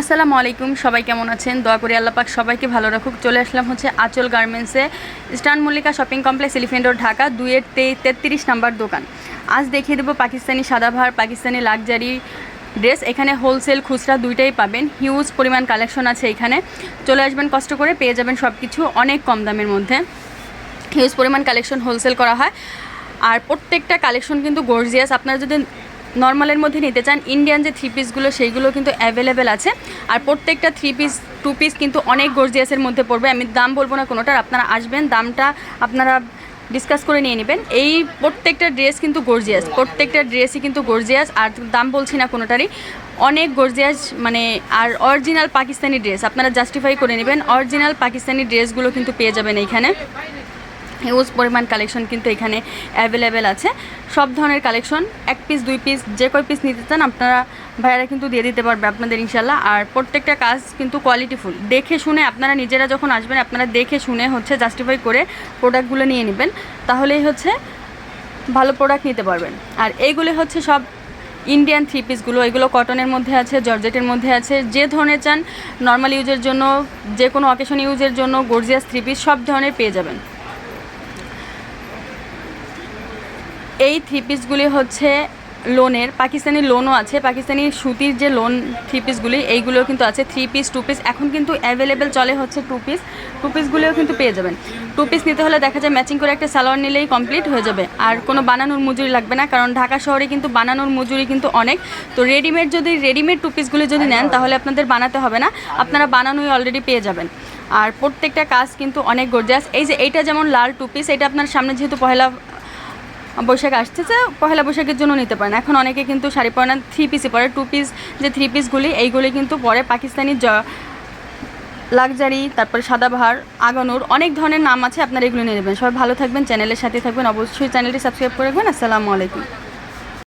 আসসালামু আলাইকুম, সবাই কেমন আছেন? দয়া করে আল্লাহ পাক সবাইকে ভালো রাখুক। চলে আসলাম হচ্ছে আচল গার্মেন্টসে স্টান Mallika shopping complex elephant road Dhaka, দুইয়ের তে তেত্রিশ নাম্বার দোকান। আজ দেখিয়ে দেবো পাকিস্তানি সাদাভার পাকিস্তানি লাক্সারি ড্রেস এখানে হোলসেল খুচরা দুইটাই পাবেন। হিউজ পরিমাণ কালেকশন আছে এখানে। চলে আসবেন কষ্ট করে, পেয়ে যাবেন সব কিছু অনেক কম দামের মধ্যে। হিউজ পরিমাণ কালেকশন হোলসেল করা হয়। আর প্রত্যেকটা কালেকশন কিন্তু গর্জিয়াস আপনারা যদি নর্মালের মধ্যে নিতে চান ইন্ডিয়ান যে থ্রি পিসগুলো সেইগুলো কিন্তু অ্যাভেলেবেল আছে। আর প্রত্যেকটা থ্রি পিস টু পিস কিন্তু অনেক গর্জিয়াসের মধ্যে পড়বে। আমি দাম বলব না কোনোটার, আপনারা আসবেন, দামটা আপনারা ডিসকাস করে নিয়ে নেবেন। এই প্রত্যেকটা ড্রেস কিন্তু গর্জিয়াস প্রত্যেকটা ড্রেসই কিন্তু গর্জিয়াস আর দাম বলছি না কোনোটারই। অনেক গর্জিয়াস মানে আর অরিজিনাল পাকিস্তানি ড্রেস আপনারা জাস্টিফাই করে নেবেন অরিজিনাল পাকিস্তানি ড্রেসগুলো কিন্তু পেয়ে যাবেন এইখানে। হিউজ পরিমাণ কালেকশন কিন্তু এখানে অ্যাভেলেবেল আছে। সব ধরনের কালেকশন এক পিস দুই পিস যে কয় পিস নিতে চান আপনারা ভাইয়ারা কিন্তু দিয়ে দিতে পারবে আপনাদের ইনশাল্লাহ আর প্রত্যেকটা কাজ কিন্তু কোয়ালিটিফুল দেখে শুনে আপনারা নিজেরা যখন আসবেন, আপনারা দেখে শুনে হচ্ছে জাস্টিফাই করে প্রোডাক্টগুলো নিয়ে নেবেন। তাহলেই হচ্ছে ভালো প্রোডাক্ট নিতে পারবেন। আর এইগুলো হচ্ছে সব ইন্ডিয়ান থ্রি পিসগুলো এগুলো কটনের মধ্যে আছে জর্জেটের মধ্যে আছে, যে ধরনের চান নর্মাল ইউজের জন্য যে কোনো অকেশন ইউজের জন্য গর্জিয়াস থ্রি পিস সব ধরনের পেয়ে যাবেন। এই থ্রি পিসগুলি হচ্ছে লোনের পাকিস্তানি লোনও আছে। পাকিস্তানি সুতির যে লোন থ্রি পিসগুলি এইগুলো কিন্তু আছে। থ্রি পিস টু পিস এখন কিন্তু অ্যাভেলেবেল চলে হচ্ছে টু পিস টু পিসগুলিও কিন্তু পেয়ে যাবেন। টু পিস নিতে হলে দেখা যায় ম্যাচিং করে একটা সালোয়ার নিলেই কমপ্লিট হয়ে যাবে। আর কোনো বানানোর মজুরি লাগবে না, কারণ ঢাকা শহরে কিন্তু বানানোর মজুরি কিন্তু অনেক। তো রেডিমেড যদি রেডিমেড টু পিসগুলি যদি নেন, তাহলে আপনাদের বানাতে হবে না। আপনারা বানানোই অলরেডি পেয়ে যাবেন। আর প্রত্যেকটা কাজ কিন্তু অনেক গর্জাস এই যে এইটা যেমন লাল টু পিস এটা আপনার সামনে যেহেতু পহেলা বৈশাখ আসতেছে, পহেলা বৈশাখের জন্য নিতে পারেন। এখন অনেকে কিন্তু শাড়ি পরে না থ্রি পিসই পরে টু পিস যে থ্রি পিসগুলি এইগুলি কিন্তু পরে পাকিস্তানি জ, লাক্সারি, তারপরে সাদাবাহার, আগানোর, অনেক ধরনের নাম আছে, আপনারা এগুলো নিয়ে নেবেন। সবাই ভালো থাকবেন, চ্যানেলের সাথে থাকবেন। অবশ্যই চ্যানেলটি সাবস্ক্রাইব করে রাখবেন। আসসালামু আলাইকুম।